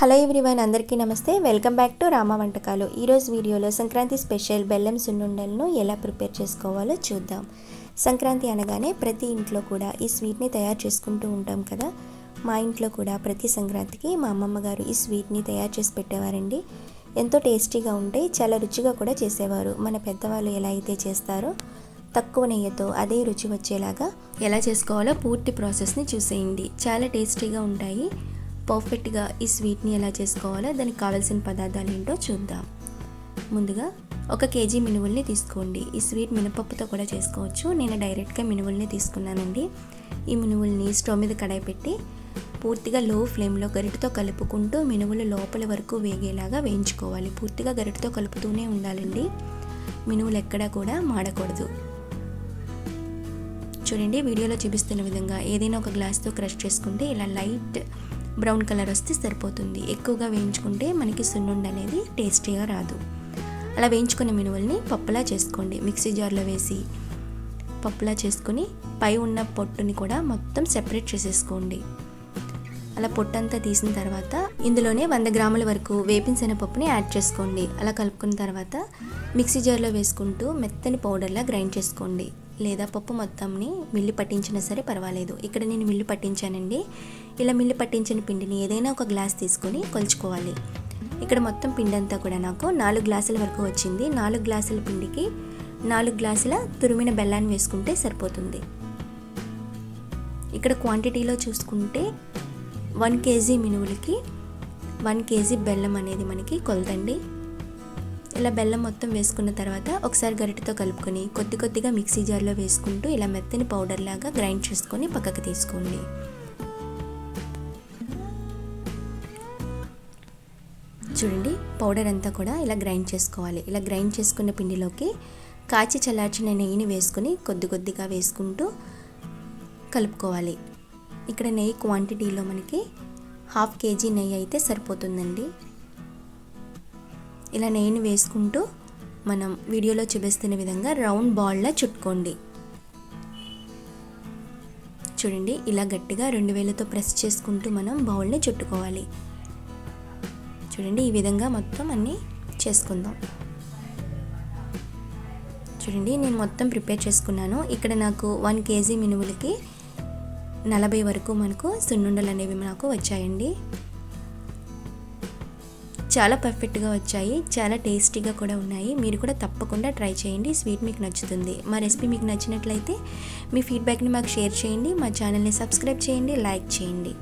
Hello everyone అందరికీ నమస్తే. Welcome back to Rama వంటకాలు. ఈరోజు వీడియోలో సంక్రాంతి స్పెషల్ బెల్లం సున్నుండలను ఎలా ప్రిపేర్ చేసుకోవాలో చూద్దాం. సంక్రాంతి అనగానే ప్రతి ఇంట్లో కూడా ఈ స్వీట్ని తయారు చేసుకుంటూ ఉంటాం కదా. మా ఇంట్లో కూడా ప్రతి సంక్రాంతికి మా అమ్మమ్మ గారు ఈ స్వీట్ని తయారు చేసి పెట్టేవారండి. ఎంతో టేస్టీగా ఉంటే చాలా రుచిగా కూడా చేసేవారు. మన పెద్దవాళ్ళు ఎలా అయితే చేస్తారో తక్కువ నెయ్యితో అదే రుచి వచ్చేలాగా ఎలా చేసుకోవాలో పూర్తి ప్రాసెస్ని చూసేయండి. చాలా టేస్టీగా ఉంటాయి. పర్ఫెక్ట్గా ఈ స్వీట్ని ఎలా చేసుకోవాలో దానికి కావాల్సిన పదార్థాలు ఏంటో చూద్దాం. ముందుగా ఒక కేజీ మినువుల్ని తీసుకోండి. ఈ స్వీట్ మినపప్పుతో కూడా చేసుకోవచ్చు. నేను డైరెక్ట్గా మినువుల్ని తీసుకున్నానండి. ఈ మినువుల్ని స్టవ్ మీద కడాయి పెట్టి పూర్తిగా లో ఫ్లేమ్లో గరిటతో కలుపుకుంటూ మినువులు లోపల వరకు వేగేలాగా వేయించుకోవాలి. పూర్తిగా గరిటతో కలుపుతూనే ఉండాలండి. మినువులు ఎక్కడా కూడా మాడకూడదు. చూడండి వీడియోలో చూపిస్తున్న విధంగా ఏదైనా ఒక గ్లాస్తో క్రష్ చేసుకుంటే ఇలా లైట్ బ్రౌన్ కలర్ వస్తే సరిపోతుంది. ఎక్కువగా వేయించుకుంటే మనకి సున్నుండ అనేది టేస్టీగా రాదు. అలా వేయించుకున్న మినువల్ని పప్పులా చేసుకోండి. మిక్సీ జార్లో వేసి పప్పులా చేసుకుని పై ఉన్న పొట్టుని కూడా మొత్తం సెపరేట్ చేసేసుకోండి. అలా పొట్టంతా తీసిన తర్వాత ఇందులోనే వంద గ్రాముల వరకు వేపించిన పప్పుని యాడ్ చేసుకోండి. అలా కలుపుకున్న తర్వాత మిక్సీ జార్లో వేసుకుంటూ మెత్తని పౌడర్లా గ్రైండ్ చేసుకోండి. లేదా పప్పు మొత్తంని మిల్లి పట్టించినా సరే పర్వాలేదు. ఇక్కడ నేను మిల్లి పట్టించానండి. ఇలా మిల్లి పట్టించిన పిండిని ఏదైనా ఒక గ్లాస్ తీసుకొని కొలుచుకోవాలి. ఇక్కడ మొత్తం పిండి అంతా కూడా నాకు నాలుగు గ్లాసుల వరకు వచ్చింది. నాలుగు గ్లాసుల పిండికి నాలుగు గ్లాసుల తురిమిన బెల్లాన్ని వేసుకుంటే సరిపోతుంది. ఇక్కడ క్వాంటిటీలో చూసుకుంటే వన్ కేజీ మినువులకి వన్ కేజీ బెల్లం అనేది మనకి కొలతండి ఇలా బెల్లం మొత్తం వేసుకున్న తర్వాత ఒకసారి గరిటతో కలుపుకొని కొద్ది కొద్దిగా మిక్సీ జార్లో వేసుకుంటూ ఇలా మెత్తని పౌడర్ లాగా గ్రైండ్ చేసుకొని పక్కకు తీసుకోండి. చూడండి పౌడర్ అంతా కూడా ఇలా గ్రైండ్ చేసుకోవాలి. ఇలా గ్రైండ్ చేసుకున్న పిండిలోకి కాచి చల్లార్చిన నెయ్యిని వేసుకొని కొద్ది కొద్దిగా వేసుకుంటూ కలుపుకోవాలి. ఇక్కడ నెయ్యి క్వాంటిటీలో మనకి హాఫ్ కేజీ నెయ్యి అయితే సరిపోతుందండి. ఇలా నెయ్యిని వేసుకుంటూ మనం వీడియోలో చూపిస్తున్న విధంగా రౌండ్ బాల్లా చుట్టుకోండి. చూడండి ఇలా గట్టిగా రెండు వేలతో ప్రెస్ చేసుకుంటూ మనం బౌల్ని చుట్టుకోవాలి. చూడండి ఈ విధంగా మొత్తం అన్నీ చేసుకుందాం. చూడండి నేను మొత్తం ప్రిపేర్ చేసుకున్నాను. ఇక్కడ నాకు వన్ కేజీ మినువులకి నలభై వరకు మనకు సున్నుండలు అనేవి నాకు వచ్చాయండి. చాలా పర్ఫెక్ట్గా వచ్చాయి చాలా టేస్టీగా కూడా ఉన్నాయి. మీరు కూడా తప్పకుండా ట్రై చేయండి. స్వీట్ మీకు నచ్చుతుంది. మా రెసిపీ మీకు నచ్చినట్లయితే మీ ఫీడ్బ్యాక్ని మాకు షేర్ చేయండి. మా ఛానల్ని సబ్స్క్రైబ్ చేయండి లైక్ చేయండి.